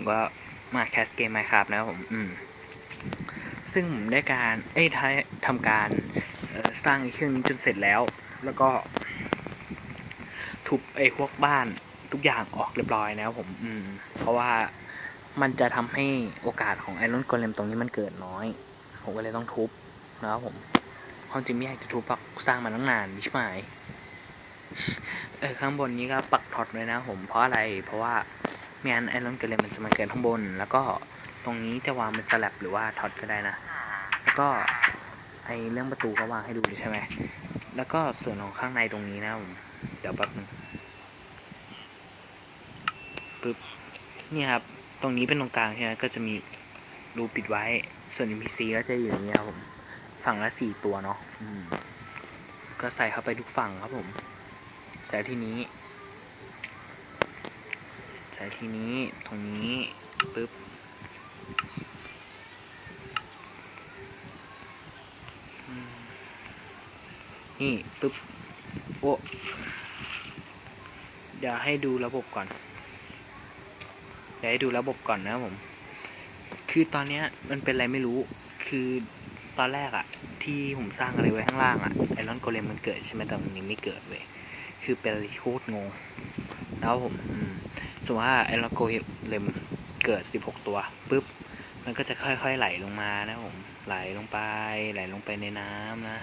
ผมก็มาแคสเกมไมครับนะครับผม อืม ซึ่งผมได้การเอ้ยทำทำการสร้างเครื่องนี้จนเสร็จแล้ว แล้วก็ ทุบไอ้พวกบ้านทุกอย่างออกเรียบร้อยนะครับผม อืม เพราะว่ามันจะทำให้โอกาสของไอรอนโกเลมตรงนี้มันเกิดน้อย ผมก็เลยต้องทุบนะครับผมความจริงไม่อยากจะทุบปักสร้างมาตั้งนานดิชไหมเออข้างบนนี้ก็ปักท็อตเลยนะผมเพราะอะไรเพราะว่า ไม่งั้นไอรอนโกเลมมันจะมาเกิดข้างบน แล้วก็ตรงนี้จะวางเป็นสลับหรือว่าท็อตก็ได้นะ แล้วก็ไอเรื่องประตูก็วางให้ดูใช่ไหมแล้วก็ส่วนของข้างในตรงนี้นะผมเดี๋ยวแป๊บนึงปึ๊บนี่ครับ ตรงนี้เป็นตรงกลางใช่ไหมก็จะมีรูปิดไว้ ส่วน NPC ก็จะอยู่อย่างนี้ครับผม ฝั่งละสี่ตัวเนาะก็ใส่เข้าไปทุกฝั่งครับผมใส่ทีนี้ ใส่ที่นี้ตรงนี้ปึ๊บนี่ปึ๊บโอ้เดี๋ยวให้ดูระบบก่อน เดี๋ยวให้ดูระบบก่อนนะผม คือตอนเนี้ยมันเป็นอะไรไม่รู้ คือตอนแรกอะที่ผมสร้างอะไรไว้ข้างล่างอะไอรอนโกเลมมันเกิดใช่ไหมแต่มันยังไม่เกิดเว้ย คือเป็นโคตรงง แล้วผม มมติว่าไอรอนโกเลมเกิด 16 ตัวปุ๊บ มันก็จะค่อยๆไหลลงมานะผม ไหลลงไป ไหลลงไปในน้ำนะ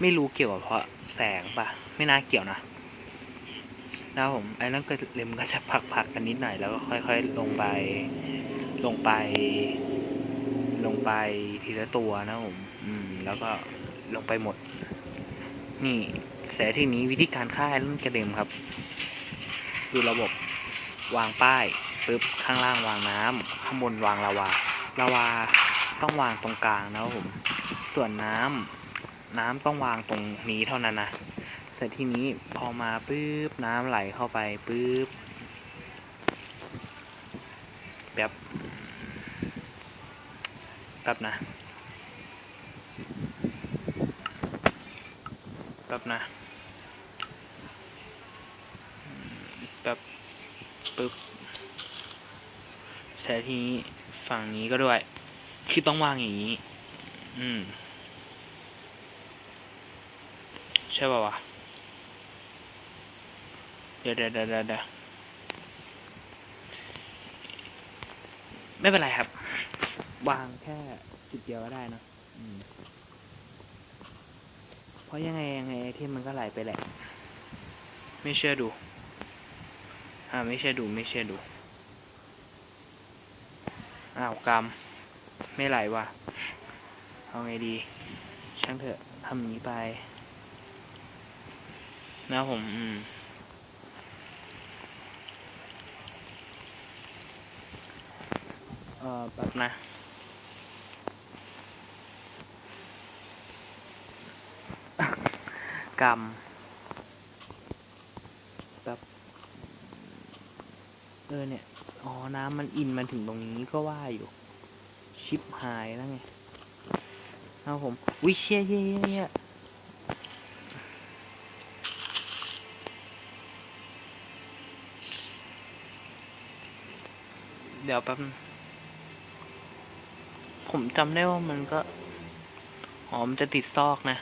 ไม่รู้เกี่ยวกับเพราะแสงปะไม่น่าเกี่ยวนะแล้วผมไอ้นั่นก็เลมก็จะพักๆกันนิดหน่อยแล้วก็ค่อยๆลงไป ลงไป ลงไปทีละตัวนะผม อืม แล้วก็ลงไปหมด นี่แสที่นี้วิธีการฆ่าไอ้นั่นกระเด็มครับ ดูระบบ วางป้ายปึ๊บข้างล่างวางน้ำข้างบนวางลาวาลาวาต้องวางตรงกลางนะครับผม ส่วนน้ำน้ำต้องวางตรงนี้เท่านั้นนะเสร็จทีนี้พอมาปุ๊บน้ำไหลเข้าไปปุ๊บแบบแป๊บนะแป๊บนะอืมแป๊บ ปึ๊บเสร็จทีนี้ฝั่งนี้ก็ด้วย คือต้องวางอย่างนี้ อืม ใช่ป่าวะ เดี๋ยวเดี๋ยวเดี๋ยวเดี๋ยวเดี๋ยวไม่เป็นไรครับ วางแค่จุดเดียวก็ได้นะอืมเพราะยังไงยังไงไอเทมมันก็ไหลไปแหละ ไม่เชื่อดู อ่าไม่เชื่อดูไม่เชื่อดู อ้าวกรรม ไม่ไหลว่ะ เอาไงดี ช่างเถอะทำอย่างนี้ไป นะผมอืมเอ่อแบบนะกรรมแบบ เออเนี่ย อ๋อ น้ำมันอินมาถึงตรงนี้ก็ว่าอยู่ ชิปหายแล้วไง เอาผม วิเชียเย่เย่เดี๋ยวแป๊บผมจำได้ว่ามันก็อ๋อมันจะติดซอกนะ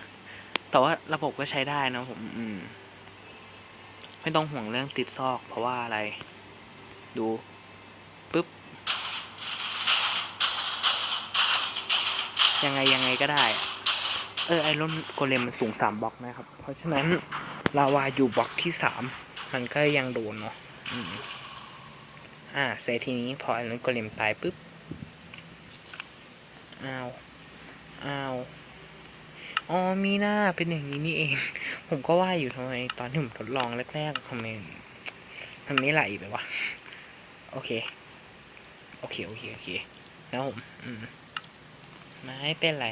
แต่ว่าระบบก็ใช้ได้นะผม อืม ไม่ต้องห่วงเรื่องติดซอกเพราะว่าอะไร ดูปึ๊บยังไงยังไงก็ได้ เออไอรอนโกเลมมันสูงสามบล็อกนะครับ เพราะฉะนั้นลาวาอยู่บล็อกที่สามมันก็ยังโดนเนาะอ่าเสร็จทีนี้พอไอรอนโกเลมตายปุ๊บอ้าวอ้าวอ๋อมีหน้าเป็นอย่างนี้นี่เอง ผมก็ว่าอยู่ทำไมตอนที่ผมทดลองแรกๆทำไมมันไมไหลไปวะ โอเค โอเค โอเค โอเคแล้วผมอืมไม่เป็นไร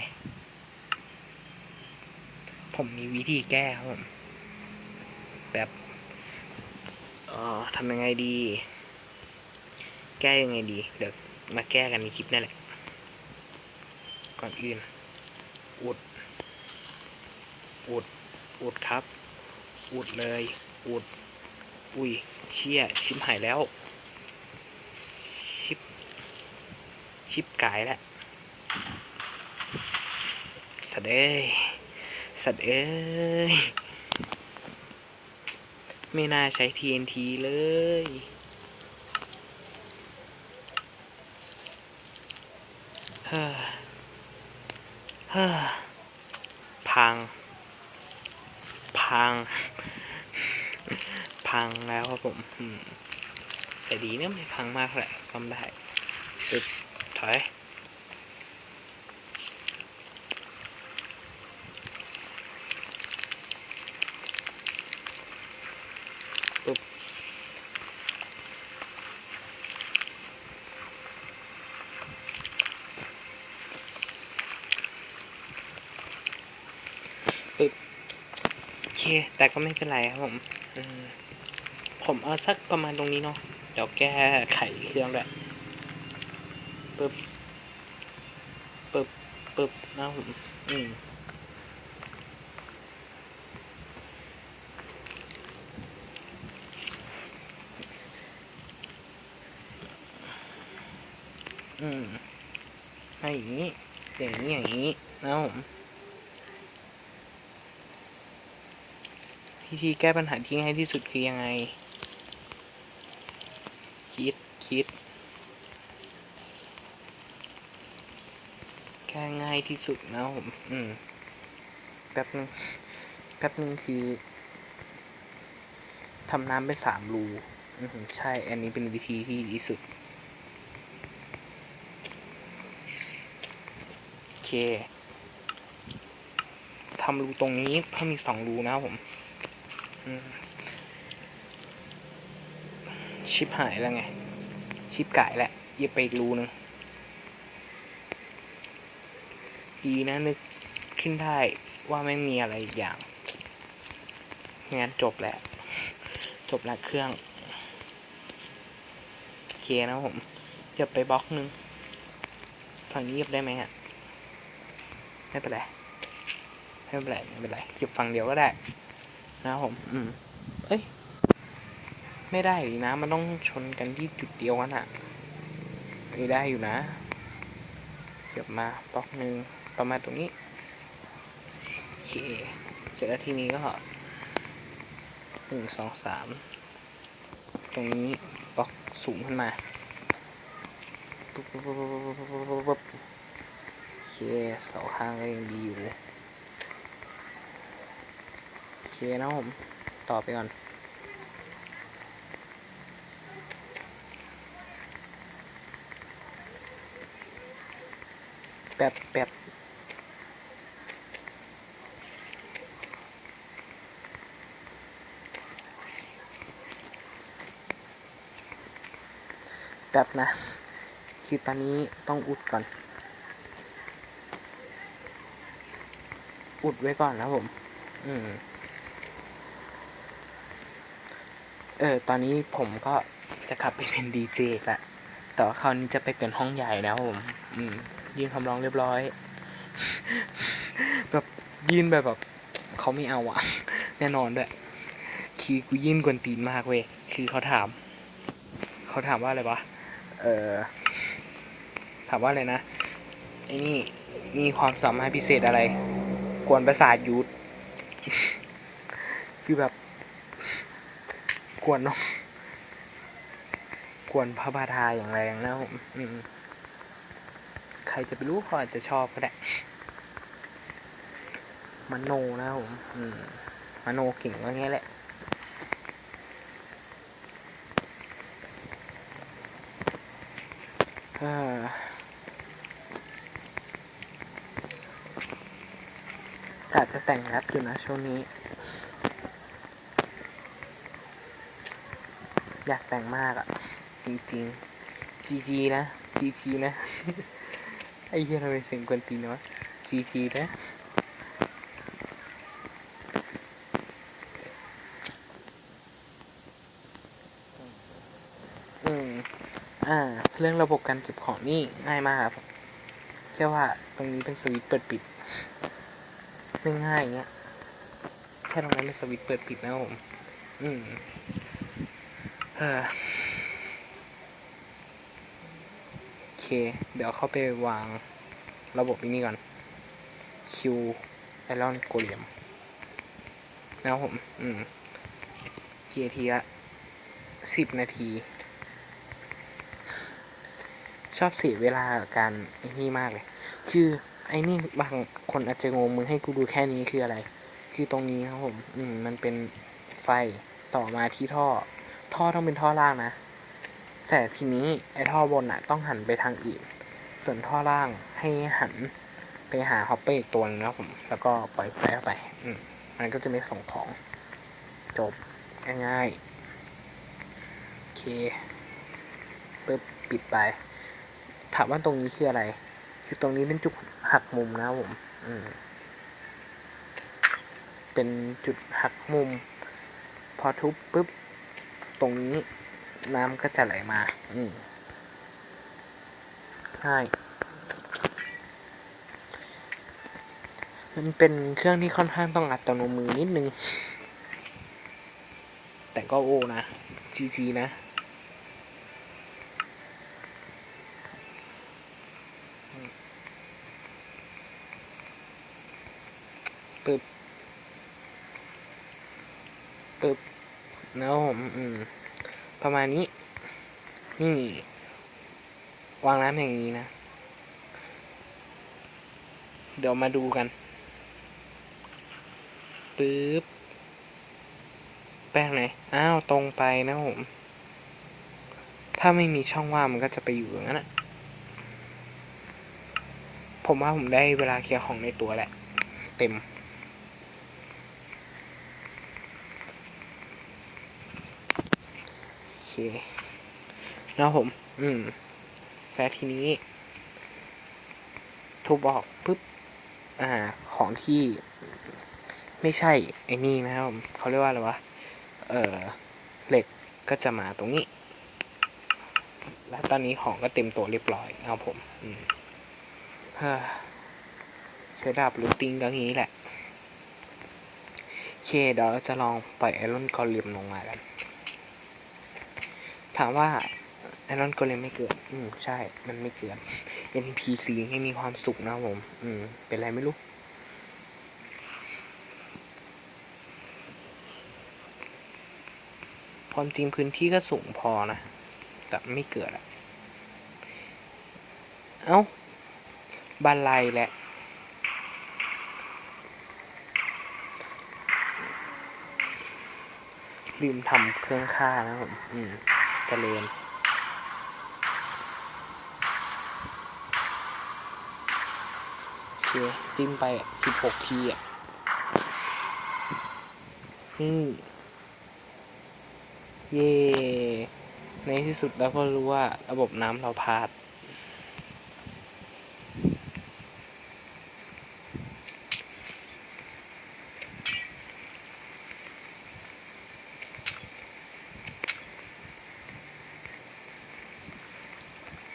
ผมมีวิธีแก้ครับผม แบบเอ่อทำยังไงดี แก้ยังไงดี เดี๋ยวมาแก้กันในคลิปนั่นแหละ ก่อนอื่น อุด อุด อุดครับ อุดเลย อุด อุ้ย เชี่ย ชิมหายแล้ว ช ชิป ชิปไก่แหละสัตว์เอ้ยสัตว์เอ้ย ไม่น่าใช้ TNT เลย เฮ้อ เฮ้อ พัง พัง พังแล้วครับผม แต่ดีนะไม่พังมากแหละซ่อมได้ปึ๊บ ถอยปึ๊บปึ๊บโอเค แต่ก็ไม่เป็นไรครับผมอืมผมเอาสักประมาณตรงนี้เนาะ เดี๋ยวแก้ไขเครื่องด้วย ปึ๊บปึ๊บปึ๊บนะผมอืมอืมให้อย่างนี้ อย่างนี้ อย่างนี้นะผมวิธีแก้ปัญหาที่ง่ายที่สุดคือยังไง คิด คิด แก้ง่ายที่สุดนะผม อืมแป๊บนึงแป๊บนึงคือทำน้ำไปสามรูอือหือใช่ อันนี้เป็นวิธีที่ดีสุด โอเคทำรูตรงนี้เพิ่มอีกสองรูนะครับผมอืมชิปหายแล้วไง ชิปไก่แหละเยิบไปอีกรูหนึง ดีนะนึกขึ้นได้ว่าไม่มีอะไรอีกอย่างงั้นจบแหละ จบแล้วเครื่องโอเคนะผมเหยิบไปบล็อกหนึง ฝั่งนี้เหยิบได้ไหมฮะ ไม่เป็นไร ไม่เป็นไร ไม่เป็นไรเหยิบฝั่งเดียวก็ได้ นะผม อืม เอ้ย ไม่ได้ดินะ มันต้องชนกันที่จุดเดียวกันอะไม่ได้อยู่นะเก็บมาบล็อกหนึ่ง ประมาณตรงนี้โอเคเสร็จแล้วทีนี้ก็หนึ่งสองสามตรงนี้บล็อกสูงขึ้นมาปุ๊บปุ๊บปุ๊บปุ๊บปุ๊บปุ๊บโอเคเสาข้างก็ยังดีอยู่โอเคนะผมต่อไปก่อนแป๊บแป๊บ ป๊บนะคือตอนนี้ต้องอุดก่อน อุดไว้ก่อนนะผม อืม เออ ตอนนี้ผมก็จะขับไปเป็นดีเจละแต่ว่าคราวนี้จะไปเป็นห้องใหญ่นะผม อืม ยืนคำร้องเรียบร้อย แบบยืนแบบแบบเขาไม่เอาอะแน่นอนด้วยคือกูยื่นกวนตีนมากเว้ย คือเขาถาม เขาถามว่าอะไรวะ เออถามว่าอะไรนะไอ้นี่มีความสามารถพิเศษอะไร กวนประสาทยุทธคือแบบกวนเนาะกวนพระบาทาอย่างแรงนะผมใครจะไปรู้เขาอาจจะชอบก็ได้มโนนะผมมโนเก่งว่างี้แหละ อาจจะแต่งแรปอยู่นะช่วงนี้ อยากแต่งมากอะ่ะจริงๆ GG นะ GT นะ ไอ้เหี้ยทำไมเสียงกวนตีนวะ GT นะอืมอ่า เรื่องระบบการเก็บของนี่ง่ายมากครับ แค่ว่าตรงนี้เป็นสวิตช์เปิดปิด ง่ายอย่างเงี้ย แค่ตรงนั้นเป็นสวิตช์เปิดปิดนะครับผม อืมเออเค เดี๋ยวเข้าไปวางระบบนี้ก่อน Q Iron Golem แล้วผม อืมกี่นาทีละสิบนาที ชอบเสียเวลาการไอ้นี่มากเลย คือไอ้นี่บาง คนอาจจะงงมึงให้กูดูแค่นี้คืออะไร คือตรงนี้ครับผม อืมมันเป็นไฟต่อมาที่ท่อ ท่อต้องเป็นท่อล่างนะ แต่ทีนี้ไอ้ท่อบนอะต้องหันไปทางอื่น ส่วนท่อล่างให้หันไปหาฮอปเปอร์อีกตัวนึงนะครับผม แล้วก็ปล่อยไฟเข้าไป อืมมันก็จะไม่ส่งของ จบง่ายๆ โอเคปึ๊บปิดไป ถามว่าตรงนี้คืออะไร คือตรงนี้เป็นจุดหักมุมนะครับผม เป็นจุดหักมุม พอทุบปุ๊บ ตรงนี้น้ำก็จะไหลมาอืมง่ายมันเป็นเครื่องที่ค่อนข้างต้องอัดตโนมือนิดนึง แต่ก็โอนะ GG นะ ปึ๊บปึ๊บแล้วผมอืมประมาณนี้ นี่ วางน้ำอย่างนี้นะ เดี๋ยวมาดูกันปึ๊บแป้งไหน อ้าว ตรงไปนะผม ถ้าไม่มีช่องว่างมันก็จะไปอยู่อย่างนั้นอะผมว่าผมได้เวลาเคลียร์ของในตัวแหละ เต็ม โอเคแล้วผม อืมแฟทีนี้ ทุบออกปุ๊บ อ่า ของที่ ไม่ใช่ ไอ้นี่นะครับผมเขาเรียกว่าอะไรวะ เออเหล็กก็จะมาตรงนี้ และตอนนี้ของก็เต็มตัวเรียบร้อยนะครับผม อืมเฮ้อใช้ดาบลูติงก็งี้แหละ โอเค เดี๋ยวเราจะลองปล่อยไอรอนกอลิมลงมากัน ถามว่าไอรอนกอลิมไม่เกิด อืม ใช่ มันไม่เกิด NPC ให้มีความสุขนะผม อืม เป็นไรไม่รู้ ความจริงพื้นที่ก็สูงพอนะ แต่ไม่เกิดอะเอ้าบันไลแหละ ลืมทำเครื่องค่านะผม อืม เจริญโอเคจิ้มไปสิบหกทีอะนี่เย่ในที่สุดเราก็รู้ว่าระบบน้ำเราพลาด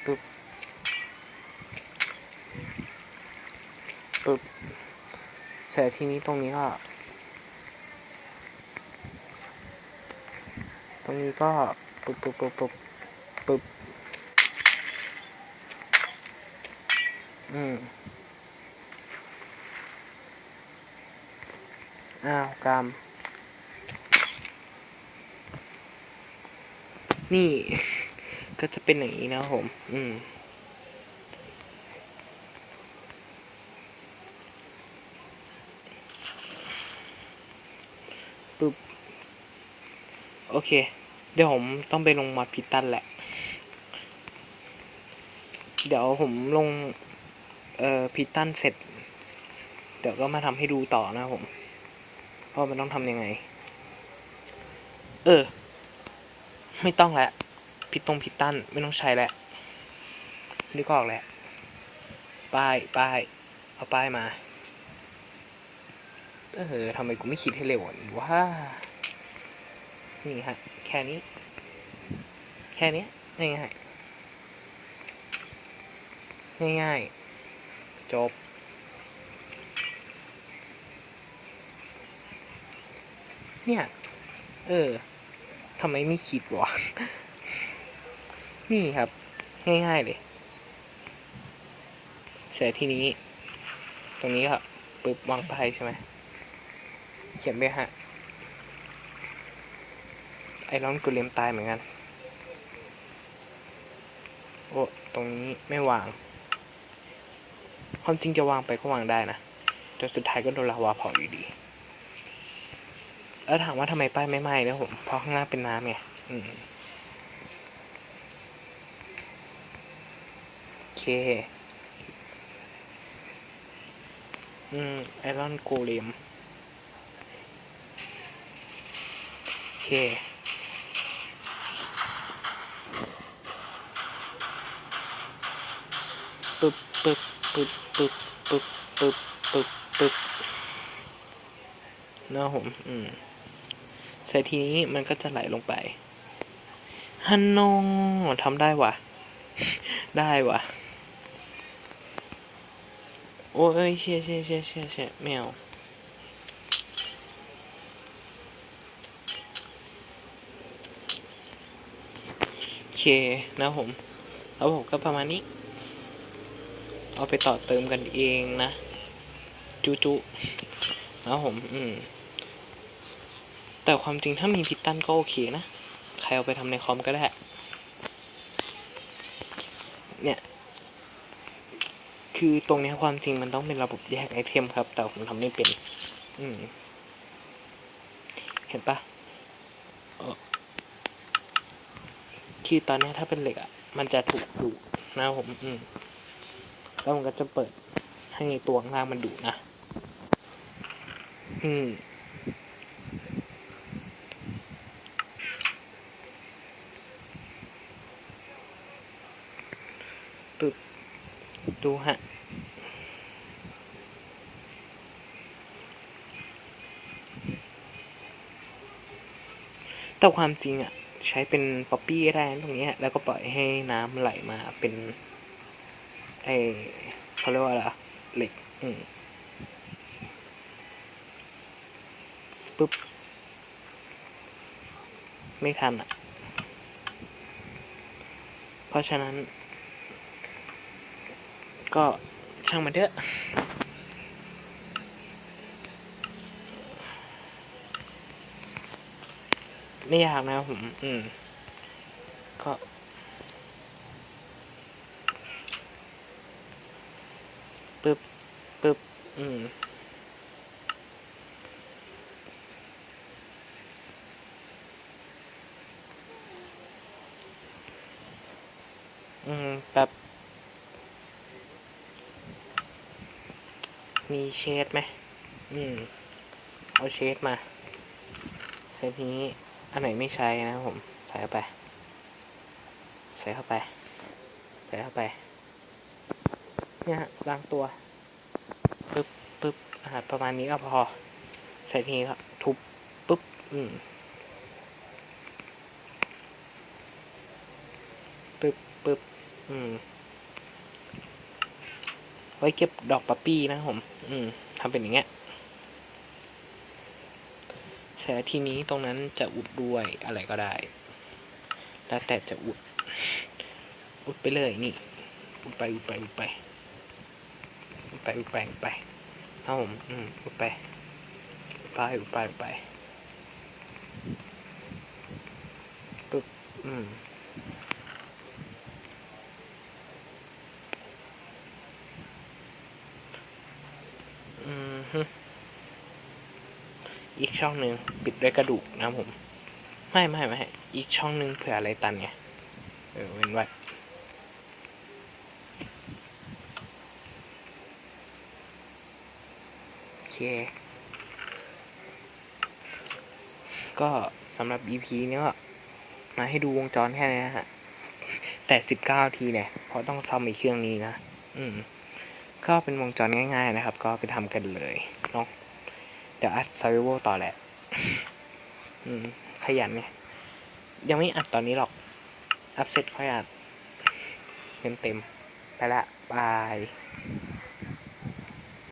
ปึ๊บ ปึ๊บเสร็จ ทีนี้ตรงนี้ก็ ตรงนี้ก็ปึ๊บปึ๊บปึ๊บปึ๊บปึ๊บอืมอ้าวกรรมนี่ ก็จะเป็นอย่างนี้นะผม อืม ปึ๊บโอเค เดี๋ยวผมต้องไปลงมอดพิตันแหละ เดี๋ยวผมลง เอ่อพิตันเสร็จ เดี๋ยวก็มาทำให้ดูต่อนะผมว่ามันต้องทำยังไง เออ ไม่ต้องแล้วพิตรงพิตันไม่ต้องใช้แล้วนึกออกแล้วป้ายป้ายเอาป้ายมา เออทำไมกูไม่คิดให้เร็วกว่านี้วะนี่ฮะ แค่นี้ แค่นี้ง่ายง่ายง่ายง่ายๆจบ เนี่ย เออทำไมไม่คิดวะ นี่ครับ ง่ายๆเลย เสร็จทีนี้ ตรงนี้ก็ปึ๊บวางไปใช่ไหม เขียนไปฮะ ไอรอนกูเลมตายเหมือนกัน โอ้ ตรงนี้ไม่วาง ความจริงจะวางไปก็วางได้นะแต่สุดท้ายก็โดนลาวาเผาอยู่ดีแล้วถามว่าทำไมป้ายไม่ไหม้นะผม เพราะข้างล่างเป็นน้ำไงโอเค อืม ไอรอนโกเลม โอ เค ปึ๊บปึ๊บปึ๊บปึ๊บปึ๊บปึ๊บปึ๊บปึ๊บนะผม อืมใส่ทีนี้มันก็จะไหลลงไปฮันโนทำได้วะได้วะโอ้ยเชี่ยเชี่ยเชี่ยเชี่ยเชี่ยแมว เคนะผมแล้วผมก็ประมาณนี้ เอาไปต่อเติมกันเองนะ จุจุนะผม อืม แต่ความจริงถ้ามีพิตตันก็โอเคนะ ใครเอาไปทำในคอมก็ได้ เนี่ย คือตรงนี้ความจริงมันต้องเป็นระบบแยกไอเทมครับ แต่ผมทำไม่เป็น อืม เห็นปะ เออคือตอนนี้ถ้าเป็นเหล็กอะ มันจะถูกดูดนะผม อืมแล้วมันก็จะเปิดให้ตัวข้างล่างมันดูดนะ อืมปึ๊บดูฮะแต่ความจริงอะ ใช้เป็นป๊อปปี้ก็ได้นตรงนี้แล้วก็ปล่อยให้น้ำไหลมาเป็นไอเขาเรียกว่าอะไรเหล็กอืมปึ๊บ ไม่ทันอะ เพราะฉะนั้น ก็ช่างมันเถอะ ไม่ยากนะผม อืม ก็ปึ๊บปึ๊บอืมอืมแบบมีเชดไหม อืม เอาเชดมาใส่ทีนี้ อันไหนไม่ใช้นะครับผมใส่เข้าไป ใส่เข้าไป ใส่เข้าไป เนี่ยฮะล้างตัวปึ๊บปึ๊บอ่าประมาณนี้ก็พอ ใส่ทีนี้ครับทุบปึ๊บอืมปึ๊บปึ๊บอืมไว้เก็บดอกป๊อปปี้นะผม อืมทำเป็นอย่างเงี้ย เสร็จทีนี้ตรงนั้นจะอุดด้วยอะไรก็ได้ แล้วแต่จะอุด อุดไปเลยนี่ อุดไปอุดไปอุดไปอุดไปอุดไปอุดไปครับผมอืมอุดไปอุดไปอุดไปอุดไปปึ๊บอืมอืมฮึ อีกช่องหนึ่งปิดด้วยกระดูกนะผม ไม่ไม่ไม่อีกช่องหนึ่งเผื่ออะไรตันไงเออเว้นไว้โอเค ก็สำหรับ EP นี้ก็มาให้ดูวงจรแค่นี้นะฮะ แต่สิบเก้าทีเนี่ย เพราะต้องซ่อมอีกเครื่องนี้นะ อืม ก็เป็นวงจรง่าย ๆ นะครับ ก็ไปทำกันเลยเนาะ เดี๋ยวอัดซาวิโวต่อแหละ อืม ขยันไงยังไม่อัดตอนนี้หรอก อัพเสร็จค่อยอัด เต็มๆไปละบาย